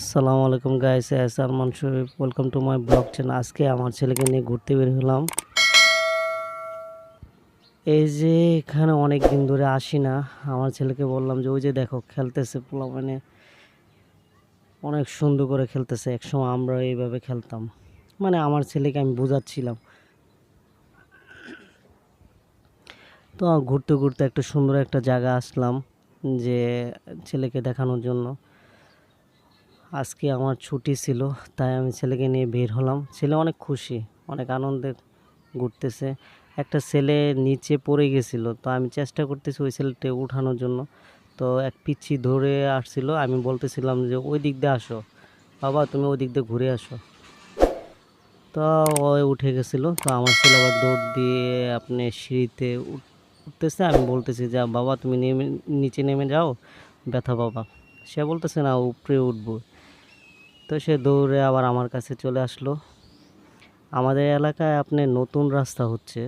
আসসালামু আলাইকুম guys Salman Sharif welcome to my blog channel আজকে আমার ছেলেকে নিয়ে ঘুরতে বের হলাম। এই যে এখানে অনেক দিন ধরে আসি না, আমার ছেলেকে বললাম যে, ওই যে দেখো, খেলতেছে পোলা মানে অনেক সুন্দর করে খেলতেছে, একসময় আমরা এইভাবে খেলতাম। মানে আমার ছেলেকে আমি বোঝাচ্ছিলাম। তো ঘুরতে ঘুরতে একটা সুন্দর একটা জায়গা আসলাম যে ছেলেকে দেখানোর জন্য। আজকে আমার ছুটি ছিল, তাই আমি ছেলেকে নিয়ে বের হলাম। ছেলে অনেক খুশি, অনেক আনন্দে ঘুরতেছে। একটা ছেলে নিচে পড়ে গেছিল, তো আমি চেষ্টা করতেছি ওই ছেলেটা উঠানোর জন্য। তো এক পিচ্ছি ধরে আসছিল, আমি বলতেছিলাম যে, ওই দিক দিয়ে আসো। বাবা, তুমি ওই দিক দিয়ে ঘুরে আসো। তো ও উঠে গেছিল, তো আমার ছেলে আবার দৌড় দিয়ে আপনি সিঁড়িতে উঠ- উঠতেছে। আমি বলতেছি যে, বাবা, তুমি নেমে, নিচে নেমে যাও, ব্যথা বাবা সে বলতেছে, না, উপরে উঠবো। তো সে দৌড়ে আবার আমার কাছে চলে আসলো। আমাদের এলাকায় আপনি নতুন রাস্তা হচ্ছে,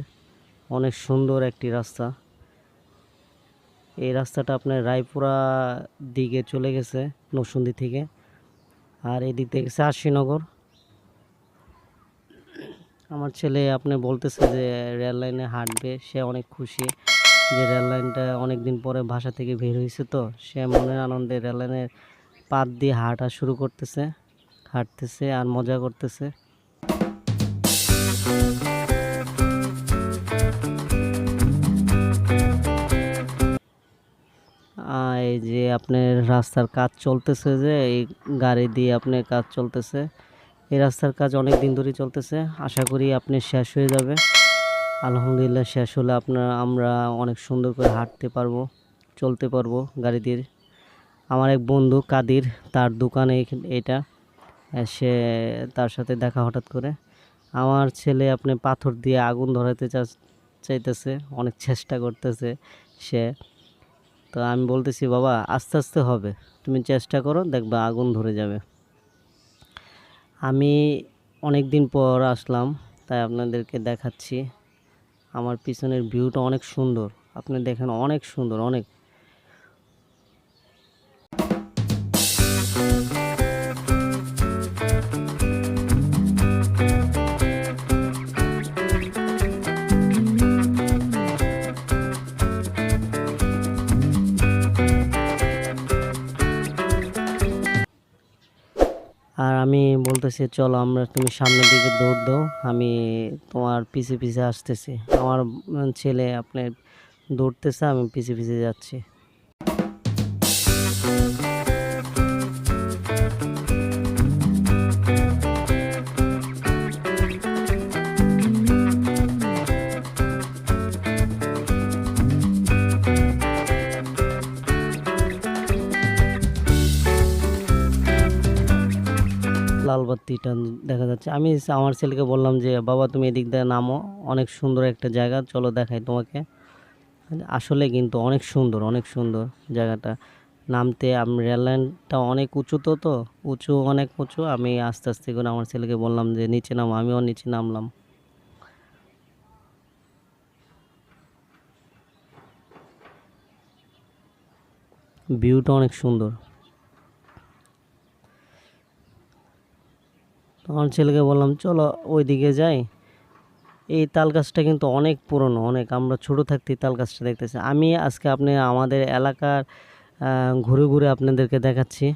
অনেক সুন্দর একটি রাস্তা। এই রাস্তাটা আপনার রায়পুরা দিকে চলে গেছে নরসুন্দি থেকে, আর এদিক থেকে গেছে আশিনগর আমার ছেলে আপনি বলতেছে যে রেল লাইনে হাঁটবে, সে অনেক খুশি যে রেল লাইনটা অনেক দিন পরে বাসা থেকে বের হয়েছে তো। সে মনের আনন্দে রেল লাইনের পাত দিয়ে হাঁটা শুরু করতেছে। হাঁটতেছে আর মজা করতেছে। এই যে আপনার রাস্তার কাজ চলতেছে যে, এই গাড়ি দিয়ে আপনার কাজ চলতেছে। এই রাস্তার কাজ অনেক দিন ধরেই চলতেছে। আশা করি আপনি শেষ হয়ে যাবে। আলহামদুলিল্লাহ শেষ হলে আপনার, আমরা অনেক সুন্দর করে হাঁটতে পারব, চলতে পারব গাড়ি দিয়ে। আমার এক বন্ধু কাদির, তার দোকানে এটা। সে তার সাথে দেখা হঠাৎ করে। আমার ছেলে আপনি পাথর দিয়ে আগুন ধরাতে চাইতেছে, অনেক চেষ্টা করতেছে সে। তো আমি বলতেছি, বাবা, আস্তে আস্তে হবে। তুমি চেষ্টা করো, দেখবা আগুন ধরে যাবে। আমি অনেক দিন পর আসলাম, তাই আপনাদেরকে দেখাচ্ছি। আমার পিছনের ভিউটা অনেক সুন্দর। আপনি দেখেন, অনেক সুন্দর, অনেক। আর আমি বলতেছি, চলো আমরা তুমি সামনের দিকে দৌড় দাও, আমি তোমার পিছে পিছে আসতেছি। আমার ছেলে আপনার দৌড়তেছে, আমি পিছে পিছে যাচ্ছি। লাল বাত্তিটা দেখা যাচ্ছে। আমি আমার ছেলেকে বললাম যে, বাবা, তুমি এদিক দিয়ে নামো। অনেক সুন্দর একটা জায়গা। চলো দেখাই তোমাকে। আসলে কিন্তু অনেক সুন্দর অনেক সুন্দর জায়গাটা। নামতে আমি রেল লাইনটা অনেক উঁচু তো তো? উঁচু, অনেক উঁচু। আমি আস্তে আস্তে করে আমার ছেলেকে বললাম যে, নিচে নামো। আমিও নিচে নামলাম। ভিউটা অনেক সুন্দর। তখন ছেলেকে বললাম, চলো ওই দিকে যাই। এই তাল গাছটা কিন্তু অনেক পুরনো, অনেক আমরা ছোট থাকতেই তাল গাছটা দেখতেছি। আমি আজকে আপনি আমাদের এলাকার ঘুরে ঘুরে আপনাদেরকে দেখাচ্ছি।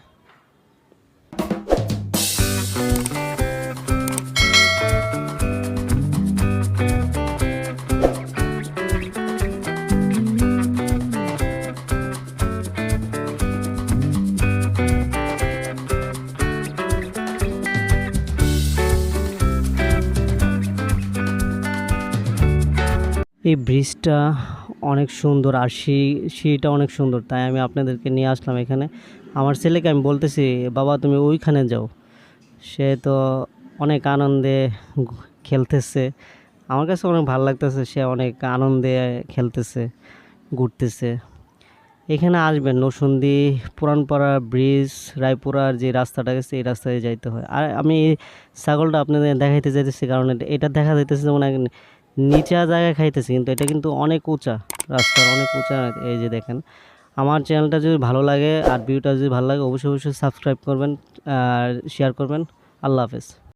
এই ব্রিজটা অনেক সুন্দর আর সি- সিঁড়িটা অনেক সুন্দর। তাই আমি আপনাদেরকে নিয়ে আসলাম এখানে। আমার ছেলেকে আমি বলতেছি, বাবা, তুমি ওইখানে যাও। সে তো অনেক আনন্দে খেলতেছে। আমার কাছে অনেক ভালো লাগতেছে, সে অনেক আনন্দে খেলতেছে, ঘুরতেছে। এখানে আসবেন নসুন্দি পুরানপাড়া ব্রিজ, রায়পুরার যে রাস্তাটা গেছে, এই রাস্তায় যাইতে হয়। আর আমি ছাগলটা আপনাদের দেখাইতে যাইতেছি, কারণ এটা- দেখা যাইতেছে যেমন নিচা জায়গায় খাইতেছে, কিন্তু এটা কিন্তু অনেক উঁচা রাস্তার, অনেক উঁচা। এই যে দেখেন, আমার চ্যানেলটা যদি ভালো লাগে আর ভিউটা যদি ভালো লাগে, অবশ্যই অবশ্যই সাবস্ক্রাইব করবেন আর শেয়ার করবেন। আল্লাহ হাফেজ।